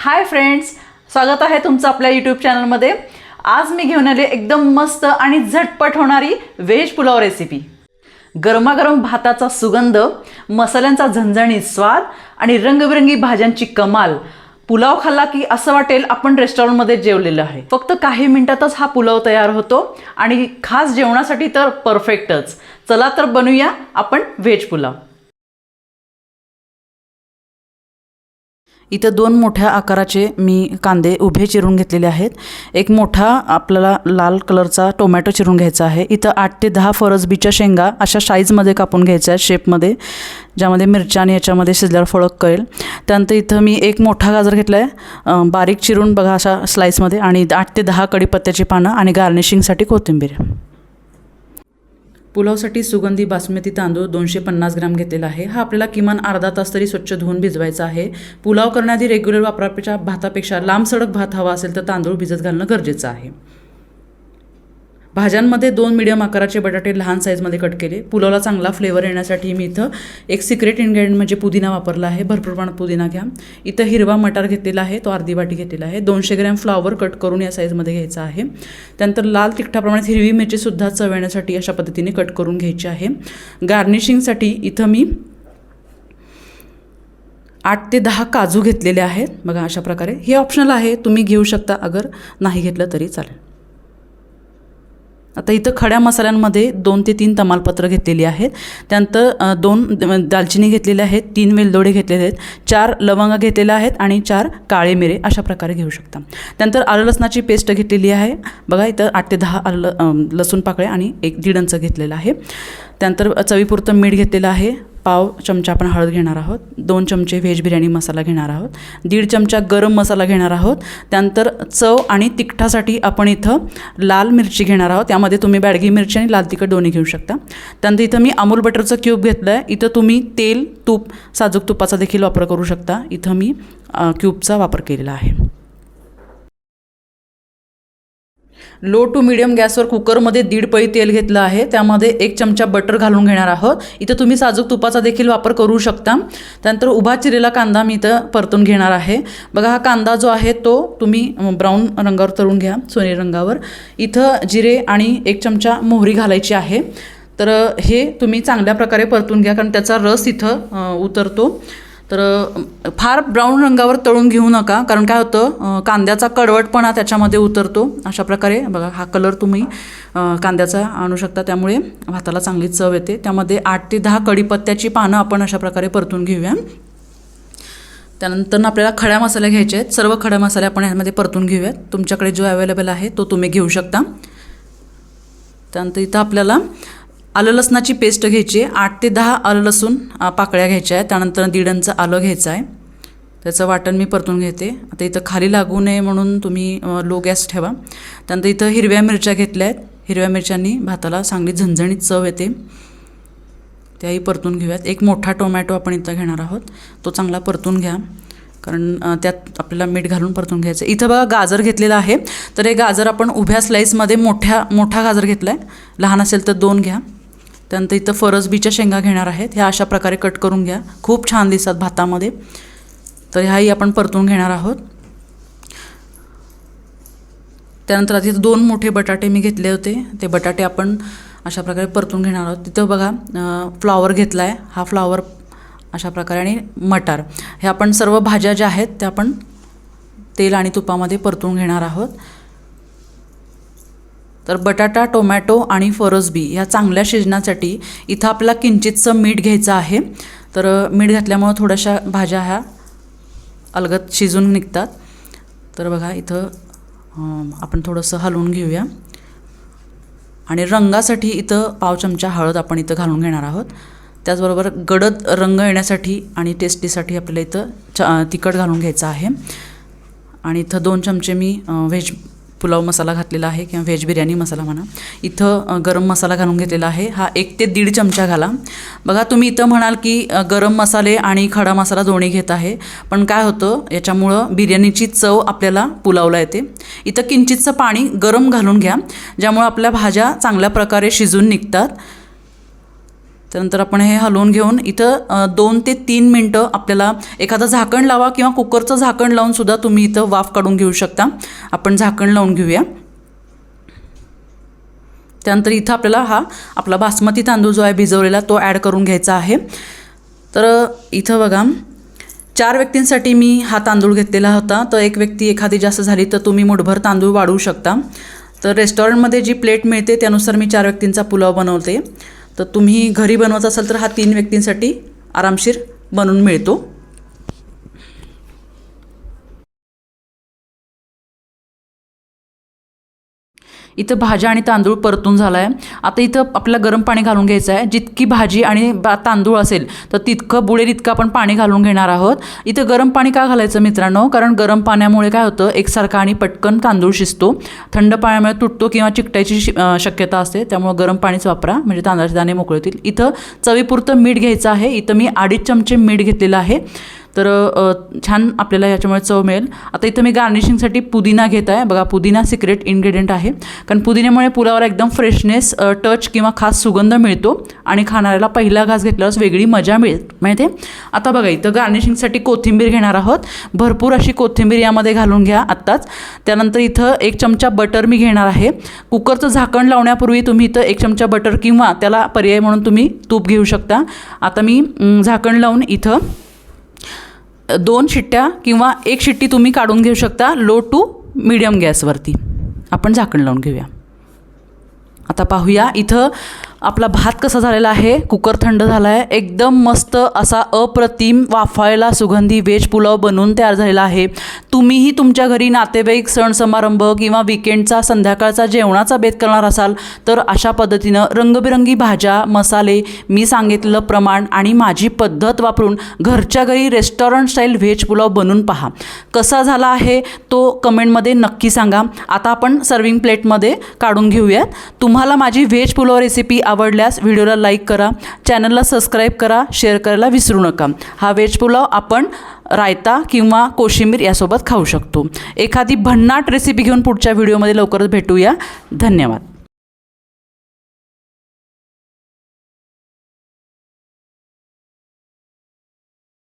Hi friends स्वागत आहे तुमचं आपल्या यूट्यूब चॅनलमध्ये आज मी घेऊन आले एकदम मस्त आणि झटपट होणारी व्हेज पुलाव रेसिपी गरमागरम भाताचा सुगंध मसाल्यांचा झणझणीत स्वाद आणि रंगबिरंगी भाज्यांची कमाल. पुलाव खाल्ला की असं वाटेल आपण रेस्टॉरंटमध्ये जेवलेलं आहे. फक्त काही मिनिटातच हा पुलाव तयार होतो आणि खास जेवणासाठी तर परफेक्टच चला तर बनवूया आपण व्हेज पुलाव इथं दोन मोठ्या आकाराचे मी कांदे उभे चिरून घेतलेले आहेत. एक मोठा आपल्याला लाल कलरचा टोमॅटो चिरून घ्यायचा आहे. इथं आठ ते दहा फरसबीच्या शेंगा अशा साईजमध्ये कापून घ्यायच्या आहेत शेपमध्ये ज्यामध्ये मिरच्या आणि याच्यामध्ये शिजल्यावर फळक कळेल. त्यानंतर इथं मी एक मोठा गाजर घेतला आहे बारीक चिरून बघा अशा स्लाईसमध्ये आणि आठ ते दहा कडीपत्त्याची पानं आणि गार्निशिंगसाठी कोथिंबीर. पुलावसाठी सुगंधी बासमती तांदूळ दोनशे पन्नास ग्राम घेतलेला आहे. हा आपल्याला किमान अर्धा तास तरी स्वच्छ धुवून भिजवायचा आहे. पुलाव करण्याआधी रेग्युलर वापरापेक्षा भातापेक्षा लांब सडक भात हवा असेल तर तांदूळ भिजत घालणं गरजेचं आहे. भाज्यांमध्ये दोन मिडियम आकाराचे बटाटे लहान साईजमध्ये कट केले. पुलावला चांगला फ्लेवर येण्यासाठी मी इथं एक सिक्रेट इन्ग्रेडियंट म्हणजे पुदिना वापरला आहे. भरपूर प्रमाणात पुदिना घ्या. इथं हिरवा मटार घेतलेला आहे. तो अर्धी वाटी घेतलेला आहे. दोनशे ग्रॅम फ्लावर कट करून या साईजमध्ये घ्यायचा आहे. त्यानंतर लाल तिखटाप्रमाणे हिरवी मिरचीसुद्धा चव येण्यासाठी अशा पद्धतीने कट करून घ्यायची आहे. गार्निशिंगसाठी इथं मी आठ ते दहा काजू घेतलेले आहेत. बघा अशा प्रकारे. हे ऑप्शनल आहे. तुम्ही घेऊ शकता. अगर नाही घेतलं तरी चालेल. आता इथं खड्या मसाल्यांमध्ये दोन ते तीन तमालपत्र घेतलेली आहेत. त्यानंतर दोन दालचिनी घेतलेल्या आहेत तीन वेलदोडे घेतलेले आहेत चार लवंग घेतलेल्या आहेत आणि चार काळे मिरे अशा प्रकारे घेऊ शकता. त्यानंतर आलं लसणाची पेस्ट घेतलेली आहे. बघा इथं आठ ते दहा आलं लसूण पाकळ्या आणि एक दीड इंच घेतलेलं आहे. त्यानंतर चवीपुरतं मीठ घेतलेलं आहे. पाव चमचा आपण हळद घेणार आहोत दोन चमचे व्हेज बिर्याणी मसाला घेणार आहोत दीड चमचा गरम मसाला घेणार आहोत त्यानंतर चव आणि तिखटासाठी आपण इथं लाल मिरची घेणार आहोत त्यामध्ये तुम्ही बॅडगी मिरची आणि लाल तिखट दोन्ही घेऊ शकता. त्यानंतर इथं मी अमूल बटरचं क्यूब घेतलं आहे इथं तुम्ही तेल तूप साजूक तुपाचा देखील वापर करू शकता इथं मी क्यूबचा वापर केलेला आहे. लो टू मिडियम गॅसवर कुकरमध्ये दीड पळी तेल घेतलं आहे. त्यामध्ये एक चमचा बटर घालून घेणार आहोत. इथं तुम्ही साजूक तुपाचा देखील वापर करू शकता. त्यानंतर उभा चिरेला कांदा मी इथं परतून घेणार आहे. बघा हा कांदा जो आहे तो तुम्ही ब्राऊन रंगावर तळून घ्या सोनेरी रंगावर. इथं जिरे आणि एक चमचा मोहरी घालायची आहे. तर हे तुम्ही चांगल्या प्रकारे परतून घ्या कारण त्याचा रस इथं उतरतो. तर फार ब्राऊन रंगावर तळून घेऊ नका. कारण काय होतं कांद्याचा कडवटपणा त्याच्यामध्ये उतरतो. अशा प्रकारे बघा हा कलर तुम्ही कांद्याचा आणू शकता. त्यामुळे भाताला चांगली चव येते. त्यामध्ये आठ ते दहा कढीपत्त्याची पानं आपण अशा प्रकारे परतून घेऊया. त्यानंतर आपल्याला खड्या मसाले घ्यायचे आहेत. सर्व खड्या मसाले आपण ह्यामध्ये परतून घेऊयात. तुमच्याकडे जो अवेलेबल आहे तो तुम्ही घेऊ शकता. त्यानंतर इथं आपल्याला आलं लसणाची पेस्ट घ्यायची आहे. आठ ते दहा आलं लसूण पाकळ्या घ्यायच्या आहेत. त्यानंतर दीड इंच आलं घ्यायचं आहे. त्याचं वाटण मी परतून घेते. आता इथं खाली लागू नये म्हणून तुम्ही लो गॅस ठेवा. त्यानंतर इथं हिरव्या मिरच्या घेतल्या आहेत. हिरव्या मिरच्यांनी भाताला चांगली झणझणीत चव येते. त्याही परतून घेऊयात. एक मोठा टोमॅटो आपण इथं घेणार आहोत. तो चांगला परतून घ्या. कारण त्यात आपल्याला मीठ घालून परतून घ्यायचं इथं बघा गाजर घेतलेलं आहे. तर हे गाजर आपण उभ्या स्लाईसमध्ये मोठ्या मोठा गाजर घेतला आहे लहान असेल तर दोन घ्या. त्यानंतर इथं फरसबीच्या शेंगा घेणार आहेत. ह्या अशा प्रकारे कट करून घ्या. खूप छान दिसतात भातामध्ये. तर ह्याही आपण परतून घेणार आहोत. त्यानंतर आता दोन मोठे बटाटे मी घेतले होते. ते बटाटे आपण अशा प्रकारे परतून घेणार आहोत. तिथं बघा फ्लॉवर घेतला आहे हा फ्लॉवर अशा प्रकारे आणि मटार. हे आपण सर्व भाज्या ज्या आहेत त्या आपण तेल आणि तुपामध्ये परतून घेणार आहोत. तर बटाटा टोमॅटो आणि फरसबी ह्या चांगल्या शिजण्यासाठी इथं आपल्याला किंचितचं मीठ घ्यायचं आहे. तर मीठ घातल्यामुळं थोड्याशा भाज्या ह्या अलगत शिजून निघतात. तर बघा इथं आपण थोडंसं हलवून घेऊया. आणि रंगासाठी इथं पाव चमचा हळद आपण इथं घालून घेणार आहोत. त्याचबरोबर गडद रंग येण्यासाठी आणि टेस्टीसाठी आपल्याला इथं च तिखट घालून घ्यायचं आहे. आणि इथं दोन चमचे मी व्हेज पुलाव मसाला घातलेला आहे किंवा व्हेज बिर्याणी मसाला म्हणा. इथं गरम मसाला घालून घेतलेला आहे. हा एक ते दीड चमचा घाला. बघा तुम्ही इथं म्हणाल की गरम मसाले आणि खडा मसाला दोन्ही घेत आहे. पण काय होतं याच्यामुळं बिर्याणीची चव आपल्याला पुलावला येते. इथं किंचितचं पाणी गरम घालून घ्या ज्यामुळं आपल्या भाज्या चांगल्या प्रकारे शिजून निघतात. त्यानंतर आपण हे हलवून घेऊन इथं दोन ते तीन मिनटं आपल्याला एखादं झाकण लावा किंवा कुकरचं झाकण लावून सुद्धा तुम्ही इथं वाफ काढून घेऊ शकता. आपण झाकण लावून घेऊया. त्यानंतर इथं आपल्याला हा आपला बासमती तांदूळ जो आहे भिजवलेला तो ॲड करून घ्यायचा आहे. तर इथं बघा चार व्यक्तींसाठी मी हा तांदूळ घेतलेला होता. तर एक व्यक्ती एखादी जास्त झाली तर तुम्ही मुठभर तांदूळ वाढवू शकता. तर रेस्टॉरंटमध्ये जी प्लेट मिळते त्यानुसार मी चार व्यक्तींचा पुलाव बनवते. तर तुम्ही घरी बनवत असाल तर हा तीन व्यक्तींसाठी आरामशीर बनवून मिळतो. इथं भाज्या आणि तांदूळ परतून झाला आहे आता इथं आपल्याला गरम पाणी घालून घ्यायचं आहे. जितकी भाजी आणि बा तांदूळ असेल तर तितकं बुडेल इतकं आपण पाणी घालून घेणार आहोत. इथं गरम पाणी का घालायचं मित्रांनो? कारण गरम पाण्यामुळे काय होतं? एकसारखा आणि पटकन तांदूळ शिजतो. थंड पाण्यामुळे तुटतो किंवा चिकटायची शक्यता असते. त्यामुळे गरम पाणीच वापरा. म्हणजे तांदळाचे दाणे मोकळे होतील. इथं चवीपुरतं मीठ घ्यायचं आहे. इथं मी अडीच चमचे मीठ घेतलेलं आहे. तर छान आपल्याला याच्यामुळे चव मिळेल. आता इथं मी गार्निशिंगसाठी पुदिना घेत आहे. बघा पुदिना सिक्रेट इन्ग्रेडियंट आहे. कारण पुदिन्यामुळे पुलावर एकदम फ्रेशनेस टच किंवा खास सुगंध मिळतो आणि खाणाऱ्याला पहिला घास घेतल्यावर वेगळी मजा मिळेल. माहिती आहे आता बघा इथं गार्निशिंगसाठी कोथिंबीर घेणार आहोत. भरपूर अशी कोथिंबीर यामध्ये घालून घ्या आत्ताच. त्यानंतर इथं एक चमचा बटर मी घेणार आहे. कुकरचं झाकण लावण्यापूर्वी तुम्ही इथं एक चमचा बटर किंवा त्याला पर्याय म्हणून तुम्ही तूप घेऊ शकता. आता मी झाकण लावून इथं दोन शिट्ट्या किंवा एक शिट्टी तुम्ही काढून घेऊ शकता लो टू मिडियम गॅसवरती आपण झाकण लावून घेऊया. आता पाहूया इथं आपला भात कसा झालेला आहे? कुकर थंड झाला आहे एकदम मस्त असा अप्रतिम वाफायला सुगंधी व्हेज पुलाव बनवून तयार झालेला आहे. तुम्हीही तुमच्या घरी नातेवाईक सण समारंभ किंवा विकेंडचा संध्याकाळचा जेवणाचा बेत करणार असाल तर अशा पद्धतीनं रंगबिरंगी भाज्या मसाले मी सांगितलेलं प्रमाण आणि माझी पद्धत वापरून घरच्या घरी रेस्टॉरंट स्टाईल व्हेज पुलाव बनवून पहा. कसा झाला आहे तो कमेंटमध्ये नक्की सांगा. आता आपण सर्विंग प्लेटमध्ये काढून घेऊयात. तुम्हाला माझी व्हेज पुलाव रेसिपी आवडल्यास व्हिडिओला लाईक करा चॅनलला सबस्क्राईब करा शेअर करायला विसरू नका. हा व्हेज पुलाव आपण रायता किंवा कोशिंबीर यासोबत खाऊ शकतो. एखादी भन्नाट रेसिपी घेऊन पुढच्या व्हिडिओमध्ये लवकरच भेटूया. धन्यवाद.